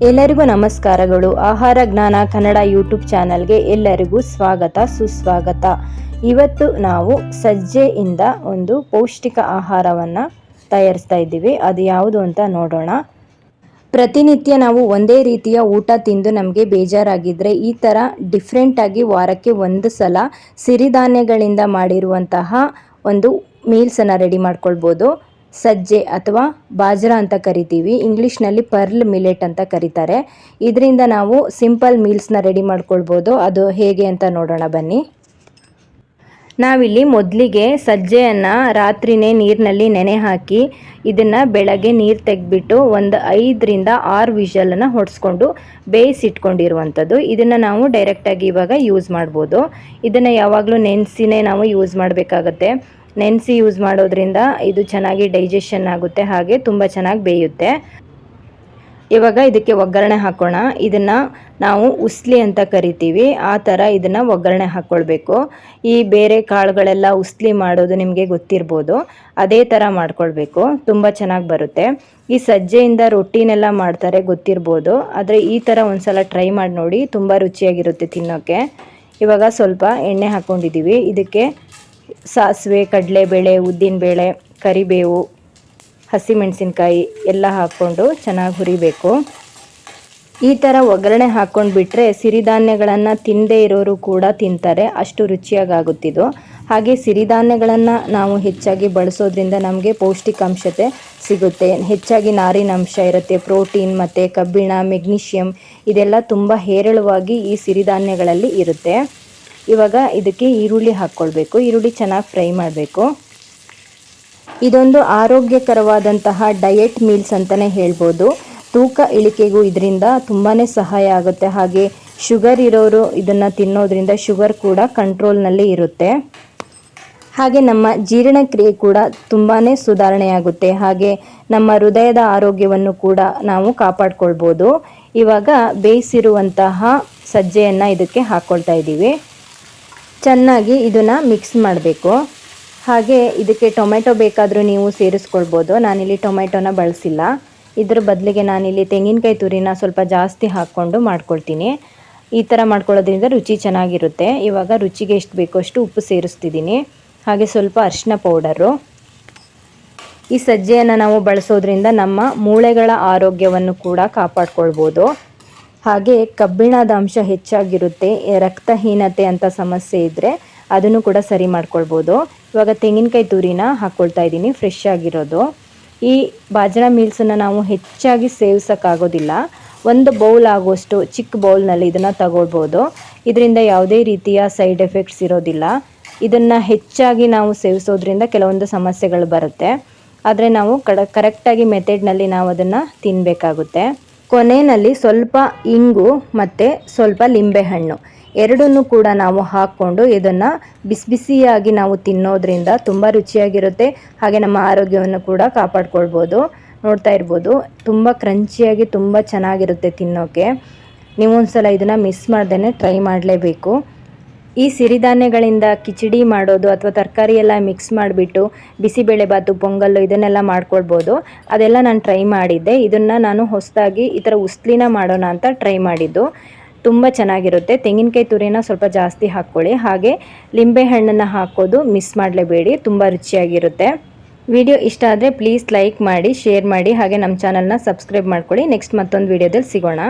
ಎಲ್ಲರಿಗೂ ನಮಸ್ಕಾರಗಳು. ಆಹಾರ ಜ್ಞಾನ ಕನ್ನಡ ಯೂಟ್ಯೂಬ್ ಚಾನಲ್ಗೆ ಎಲ್ಲರಿಗೂ ಸ್ವಾಗತ, ಸುಸ್ವಾಗತ. ಇವತ್ತು ನಾವು ಸಜ್ಜೆಯಿಂದ ಒಂದು ಪೌಷ್ಟಿಕ ಆಹಾರವನ್ನು ತಯಾರಿಸ್ತಾ ಇದ್ದೀವಿ. ಅದು ಯಾವುದು ಅಂತ ನೋಡೋಣ. ಪ್ರತಿನಿತ್ಯ ನಾವು ಒಂದೇ ರೀತಿಯ ಊಟ ತಿಂದು ನಮಗೆ ಬೇಜಾರಾಗಿದ್ದರೆ ಈ ಥರ ಡಿಫ್ರೆಂಟಾಗಿ ವಾರಕ್ಕೆ ಒಂದು ಸಲ ಸಿರಿಧಾನ್ಯಗಳಿಂದ ಮಾಡಿರುವಂತಹ ಒಂದು ಮೀಲ್ಸನ್ನು ರೆಡಿ ಮಾಡ್ಕೊಳ್ಬೋದು. ಸಜ್ಜೆ ಅಥವಾ ಬಾಜ್ರಾ ಅಂತ ಕರಿತೀವಿ. ಇಂಗ್ಲೀಷ್ನಲ್ಲಿ ಪರ್ಲ್ ಮಿಲೆಟ್ ಅಂತ ಕರೀತಾರೆ. ಇದರಿಂದ ನಾವು ಸಿಂಪಲ್ ಮೀಲ್ಸ್ನ ರೆಡಿ ಮಾಡ್ಕೊಳ್ಬೋದು. ಅದು ಹೇಗೆ ಅಂತ ನೋಡೋಣ ಬನ್ನಿ. ನಾವಿಲ್ಲಿ ಮೊದಲಿಗೆ ಸಜ್ಜೆಯನ್ನು ರಾತ್ರಿನೇ ನೀರಿನಲ್ಲಿ ನೆನೆ ಹಾಕಿ ಇದನ್ನು ಬೆಳಗ್ಗೆ ನೀರು ತೆಗೆದ್ಬಿಟ್ಟು ಒಂದು ಐದರಿಂದ ಆರು ವಿಷಲನ್ನು ಹೊಡೆಸ್ಕೊಂಡು ಬೇಯಿಸಿಟ್ಕೊಂಡಿರುವಂಥದ್ದು ಇದನ್ನು ನಾವು ಡೈರೆಕ್ಟಾಗಿ ಇವಾಗ ಯೂಸ್ ಮಾಡ್ಬೋದು. ಇದನ್ನು ಯಾವಾಗಲೂ ನೆನೆಸಿನೇ ನಾವು ಯೂಸ್ ಮಾಡಬೇಕಾಗತ್ತೆ. ನೆನೆಸಿ ಯೂಸ್ ಮಾಡೋದ್ರಿಂದ ಇದು ಚೆನ್ನಾಗಿ ಡೈಜೆಷನ್ ಆಗುತ್ತೆ, ಹಾಗೆ ತುಂಬ ಚೆನ್ನಾಗಿ ಬೇಯುತ್ತೆ. ಇವಾಗ ಇದಕ್ಕೆ ಒಗ್ಗರಣೆ ಹಾಕೋಣ. ಇದನ್ನು ನಾವು ಉಸ್ಲಿ ಅಂತ ಕರಿತೀವಿ. ಆ ಥರ ಇದನ್ನು ಒಗ್ಗರಣೆ ಹಾಕ್ಕೊಳ್ಬೇಕು ಈ ಬೇರೆ ಕಾಳುಗಳೆಲ್ಲ ಉಸ್ಲಿ ಮಾಡೋದು ನಿಮಗೆ ಗೊತ್ತಿರ್ಬೋದು. ಅದೇ ಥರ ಮಾಡ್ಕೊಳ್ಬೇಕು. ತುಂಬ ಚೆನ್ನಾಗಿ ಬರುತ್ತೆ. ಈ ಸಜ್ಜೆಯಿಂದ ರೊಟ್ಟಿನೆಲ್ಲ ಮಾಡ್ತಾರೆ ಗೊತ್ತಿರ್ಬೋದು. ಆದರೆ ಈ ಥರ ಒಂದ್ಸಲ ಟ್ರೈ ಮಾಡಿ ನೋಡಿ ತುಂಬ ರುಚಿಯಾಗಿರುತ್ತೆ ತಿನ್ನೋಕ್ಕೆ ಇವಾಗ ಸ್ವಲ್ಪ ಎಣ್ಣೆ ಹಾಕ್ಕೊಂಡಿದ್ದೀವಿ ಇದಕ್ಕೆ ಸಾಸಿವೆ, ಕಡಲೆಬೇಳೆ, ಉದ್ದಿನಬೇಳೆ, ಕರಿಬೇವು, ಹಸಿಮೆಣಸಿನ್ಕಾಯಿ ಎಲ್ಲ ಹಾಕ್ಕೊಂಡು ಚೆನ್ನಾಗಿ ಹುರಿಬೇಕು. ಈ ಥರ ಒಗ್ಗರಣೆ ಹಾಕ್ಕೊಂಡು ಬಿಟ್ಟರೆ ಸಿರಿಧಾನ್ಯಗಳನ್ನು ತಿನ್ನದೇ ಇರೋರು ಕೂಡ ತಿಂತಾರೆ, ಅಷ್ಟು ರುಚಿಯಾಗುತ್ತಿದ್ದು ಹಾಗೆ ಸಿರಿಧಾನ್ಯಗಳನ್ನು ನಾವು ಹೆಚ್ಚಾಗಿ ಬಳಸೋದ್ರಿಂದ ನಮಗೆ ಪೌಷ್ಟಿಕಾಂಶತೆ ಸಿಗುತ್ತೆ. ಹೆಚ್ಚಾಗಿ ನಾರಿನಂಶ ಇರುತ್ತೆ, ಪ್ರೋಟೀನ್ ಮತ್ತು ಕಬ್ಬಿಣ ಮೆಗ್ನೀಷಿಯಮ್ ಇದೆಲ್ಲ ತುಂಬ ಹೇರಳವಾಗಿ ಈ ಸಿರಿಧಾನ್ಯಗಳಲ್ಲಿ ಇರುತ್ತೆ. ಇವಾಗ ಇದಕ್ಕೆ ಈರುಳ್ಳಿ ಹಾಕ್ಕೊಳ್ಬೇಕು. ಈರುಳ್ಳಿ ಚೆನ್ನಾಗಿ ಫ್ರೈ ಮಾಡಬೇಕು. ಇದೊಂದು ಆರೋಗ್ಯಕರವಾದಂತಹ ಡಯೆಟ್ ಮೀಲ್ಸ್ ಅಂತಲೇ ಹೇಳ್ಬೋದು. ತೂಕ ಇಳಿಕೆಗೂ ಇದರಿಂದ ತುಂಬಾ ಸಹಾಯ ಆಗುತ್ತೆ. ಹಾಗೆ ಶುಗರ್ ಇರೋರು ಇದನ್ನು ತಿನ್ನೋದ್ರಿಂದ ಶುಗರ್ ಕೂಡ ಕಂಟ್ರೋಲ್ನಲ್ಲಿ ಇರುತ್ತೆ. ಹಾಗೆ ನಮ್ಮ ಜೀರ್ಣಕ್ರಿಯೆ ಕೂಡ ತುಂಬಾ ಸುಧಾರಣೆಯಾಗುತ್ತೆ. ಹಾಗೆ ನಮ್ಮ ಹೃದಯದ ಆರೋಗ್ಯವನ್ನು ಕೂಡ ನಾವು ಕಾಪಾಡ್ಕೊಳ್ಬೋದು. ಇವಾಗ ಬೇಯಿಸಿರುವಂತಹ ಸಜ್ಜೆಯನ್ನು ಇದಕ್ಕೆ ಹಾಕ್ಕೊಳ್ತಾ ಇದ್ದೀವಿ. ಚೆನ್ನಾಗಿ ಇದನ್ನು ಮಿಕ್ಸ್ ಮಾಡಬೇಕು. ಹಾಗೆ ಇದಕ್ಕೆ ಟೊಮೆಟೊ ಬೇಕಾದರೂ ನೀವು ಸೇರಿಸ್ಕೊಳ್ಬೋದು. ನಾನಿಲ್ಲಿ ಟೊಮೆಟೊನ ಬಳಸಿಲ್ಲ. ಇದ್ರ ಬದಲಿಗೆ ನಾನಿಲ್ಲಿ ತೆಂಗಿನಕಾಯಿ ತುರಿನ ಸ್ವಲ್ಪ ಜಾಸ್ತಿ ಹಾಕ್ಕೊಂಡು ಮಾಡ್ಕೊಳ್ತೀನಿ. ಈ ಥರ ಮಾಡ್ಕೊಳ್ಳೋದ್ರಿಂದ ರುಚಿ ಚೆನ್ನಾಗಿರುತ್ತೆ. ಇವಾಗ ರುಚಿಗೆ ಎಷ್ಟು ಬೇಕೋ ಅಷ್ಟು ಉಪ್ಪು ಸೇರಿಸ್ತಿದ್ದೀನಿ. ಹಾಗೆ ಸ್ವಲ್ಪ ಅರಿಶಿನ ಪೌಡರು. ಈ ಸಜ್ಜೆಯನ್ನು ನಾವು ಬಳಸೋದ್ರಿಂದ ನಮ್ಮ ಮೂಳೆಗಳ ಆರೋಗ್ಯವನ್ನು ಕೂಡ ಕಾಪಾಡ್ಕೊಳ್ಬೋದು. ಹಾಗೆ ಕಬ್ಬಿಣದ ಅಂಶ ಹೆಚ್ಚಾಗಿರುತ್ತೆ, ರಕ್ತಹೀನತೆ ಅಂತ ಸಮಸ್ಯೆ ಇದ್ದರೆ ಅದನ್ನು ಕೂಡ ಸರಿ ಮಾಡ್ಕೊಳ್ಬೋದು. ಇವಾಗ ತೆಂಗಿನಕಾಯಿ ತುರಿನ ಹಾಕ್ಕೊಳ್ತಾ ಇದ್ದೀನಿ ಫ್ರೆಶ್ ಆಗಿರೋದು. ಈ ಬಾಜ್ರಾ ಮೀಲ್ಸನ್ನು ನಾವು ಹೆಚ್ಚಾಗಿ ಸೇವಿಸೋಕ್ಕಾಗೋದಿಲ್ಲ. ಒಂದು ಬೌಲ್ ಆಗುವಷ್ಟು ಚಿಕ್ಕ ಬೌಲ್ನಲ್ಲಿ ಇದನ್ನು ತಗೊಳ್ಬೋದು. ಇದರಿಂದ ಯಾವುದೇ ರೀತಿಯ ಸೈಡ್ ಎಫೆಕ್ಟ್ಸ್ ಇರೋದಿಲ್ಲ. ಇದನ್ನು ಹೆಚ್ಚಾಗಿ ನಾವು ಸೇವಿಸೋದ್ರಿಂದ ಕೆಲವೊಂದು ಸಮಸ್ಯೆಗಳು ಬರುತ್ತೆ. ಆದರೆ ನಾವು ಕಡ ಕರೆಕ್ಟಾಗಿ ಮೆಥಡ್ನಲ್ಲಿ ನಾವು ಅದನ್ನು ತಿನ್ನಬೇಕಾಗುತ್ತೆ ಕೊನೆಯಲ್ಲಿ ಸ್ವಲ್ಪ ಇಂಗು ಮತ್ತು ಸ್ವಲ್ಪ ಲಿಂಬೆಹಣ್ಣು. ಎರಡನ್ನೂ ಕೂಡ ನಾವು ಹಾಕ್ಕೊಂಡು ಇದನ್ನು ಬಿಸಿ ಬಿಸಿಯಾಗಿ ನಾವು ತಿನ್ನೋದ್ರಿಂದ ತುಂಬ ರುಚಿಯಾಗಿರುತ್ತೆ. ಹಾಗೆ ನಮ್ಮ ಆರೋಗ್ಯವನ್ನು ಕೂಡ ಕಾಪಾಡ್ಕೊಳ್ಬೋದು. ನೋಡ್ತಾ ಇರ್ಬೋದು, ತುಂಬ ಕ್ರಂಚಿಯಾಗಿ ತುಂಬ ಚೆನ್ನಾಗಿರುತ್ತೆ ತಿನ್ನೋಕ್ಕೆ ನೀವು ಒಂದು ಸಲ ಇದನ್ನು ಮಿಸ್ ಮಾಡ್ದೇ ಟ್ರೈ ಮಾಡಲೇಬೇಕು. ಈ ಸಿರಿಧಾನ್ಯಗಳಿಂದ ಕಿಚಡಿ ಮಾಡೋದು ಅಥವಾ ತರಕಾರಿ ಎಲ್ಲ ಮಿಕ್ಸ್ ಮಾಡಿಬಿಟ್ಟು ಬಿಸಿಬೇಳೆಬಾತು ಪೊಂಗಲ್ಲು ಇದನ್ನೆಲ್ಲ ಮಾಡ್ಕೊಳ್ಬೋದು. ಅದೆಲ್ಲ ನಾನು ಟ್ರೈ ಮಾಡಿದ್ದೆ. ಇದನ್ನು ನಾನು ಹೊಸದಾಗಿ ಈ ಥರ ಉಸ್ಲಿನ ಮಾಡೋಣ ಅಂತ ಟ್ರೈ ಮಾಡಿದ್ದು. ತುಂಬ ಚೆನ್ನಾಗಿರುತ್ತೆ. ತೆಂಗಿನಕಾಯಿ ತುರಿನ ಸ್ವಲ್ಪ ಜಾಸ್ತಿ ಹಾಕ್ಕೊಳ್ಳಿ. ಹಾಗೆ ಲಿಂಬೆ ಹಣ್ಣನ್ನು ಹಾಕೋದು ಮಿಸ್ ಮಾಡಲೇಬೇಡಿ. ತುಂಬ ರುಚಿಯಾಗಿರುತ್ತೆ. ವಿಡಿಯೋ ಇಷ್ಟ ಆದರೆ ಪ್ಲೀಸ್ ಲೈಕ್ ಮಾಡಿ ಶೇರ್ ಮಾಡಿ, ಹಾಗೆ ನಮ್ಮ ಚಾನಲ್ನ ಸಬ್ಸ್ಕ್ರೈಬ್ ಮಾಡ್ಕೊಳ್ಳಿ. ನೆಕ್ಸ್ಟ್ ಮತ್ತೊಂದು ವಿಡಿಯೋದಲ್ಲಿ ಸಿಗೋಣ.